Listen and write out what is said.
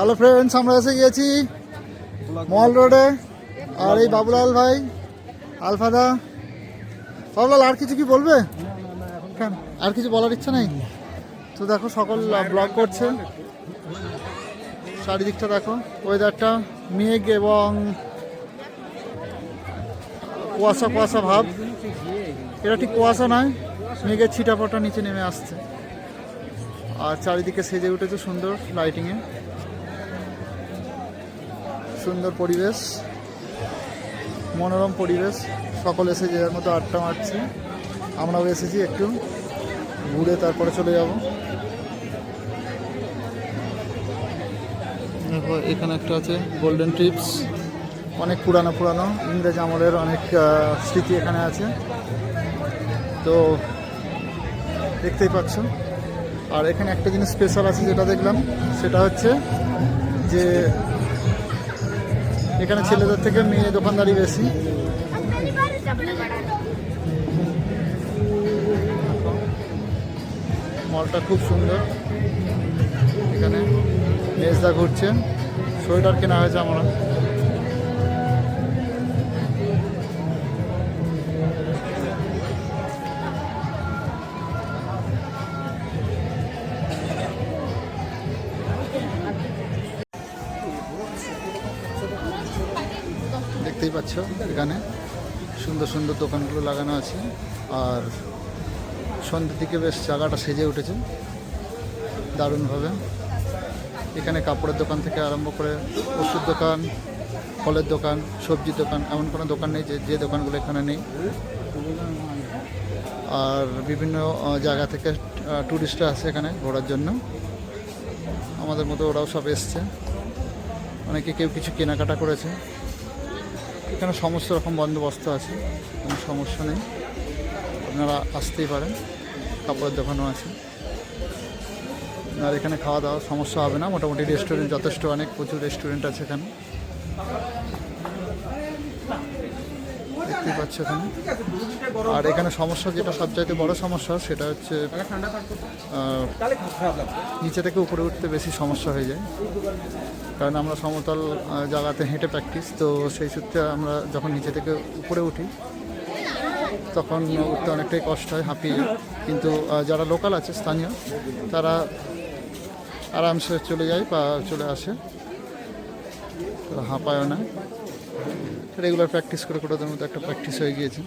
Hello friends আমরা এসে গিয়েছি মল রোডে আর এই বাবুলাল ভাই, আলফাদা। বাবুলাল, আর কিছু কি বলবে? আর কিছু বলার ইচ্ছা নেই? তো দেখো, সকল ব্লগ করছে। চারিদিকটা দেখো ওয়েদারটা মেঘ এবং কুয়াশা কুয়াশা ভাব। এটা ঠিক কুয়াশা নয়, মেঘের ছিটাফোটা নিচে নেমে আসছে। আর চারিদিকে সেজে উঠেছে সুন্দর লাইটিংয়ে সুন্দর পরিবেশ, মনোরম পরিবেশ। সকল এসে যে যার মতো আড্ডা মারছে। আমরাও এসেছি একটু ঘুরে তারপরে চলে যাব। এখানে একটা আছে গোল্ডেন ট্রিপস অনেক পুরানো পুরানো। ইংরেজ আমলের অনেক স্মৃতি এখানে আছে। তো দেখতেই পাচ্ছ। আর এখানে একটা জিনিস স্পেশাল আছে যেটা দেখলাম, সেটা হচ্ছে যে এখানে ছেলেদের থেকে মেয়ে দোকানদারি বেশি। মলটা খুব সুন্দর। এখানে মেজদা ঘুরছেন। সোয়েটার কেনা হয়েছে আমরা। দেখতেই পাচ্ছ এখানে। সুন্দর সুন্দর দোকানগুলো লাগানো আছে। আর সন্ধ্যের দিকে বেশ জায়গাটা সেজে উঠেছে। দারুণভাবে। এখানে কাপড়ের দোকান থেকে আরম্ভ করে ওষুধ দোকান, ফলের দোকান, সবজির দোকান, এমন কোনো দোকান নেই যে যে দোকানগুলো এখানে নেই। আর বিভিন্ন জায়গা থেকে ট্যুরিস্টরা আসে এখানে ঘোরার জন্য। আমাদের মতো ওরাও সব এসছে। অনেকে কেউ কিছু কেনাকাটা করেছে। এখানে সমস্ত রকম বন্দোবস্ত আছে, কোনো সমস্যা নেই। আপনারা আসতেই পারেন, কাপড়ের দোকানও আছে। আর এখানে খাওয়া দাওয়া সমস্যা হবে না, মোটামুটি রেস্টুরেন্ট যথেষ্ট অনেক, প্রচুর রেস্টুরেন্ট আছে এখানে। দেখতেই পাচ্ছ এখানে। আর এখানে সমস্যা যেটা সবচাইতে বড় সমস্যা সেটা হচ্ছে নিচে থেকে উপরে উঠতে বেশি সমস্যা হয়ে যায়। কারণ আমরা সমতল জায়গাতে হেঁটে প্র্যাকটিস তো সেই সূত্রে আমরা যখন নিচে থেকে উপরে উঠি তখন উঠতে অনেকটাই কষ্ট হয় হাঁপিয়ে। কিন্তু যারা লোকাল আছে স্থানীয় তারা আরামসে চলে যায় বা চলে আসে। হাঁপায়ও না। রেগুলার প্র্যাকটিস করে করে ওদের মধ্যে একটা প্র্যাকটিস হয়ে গিয়েছে।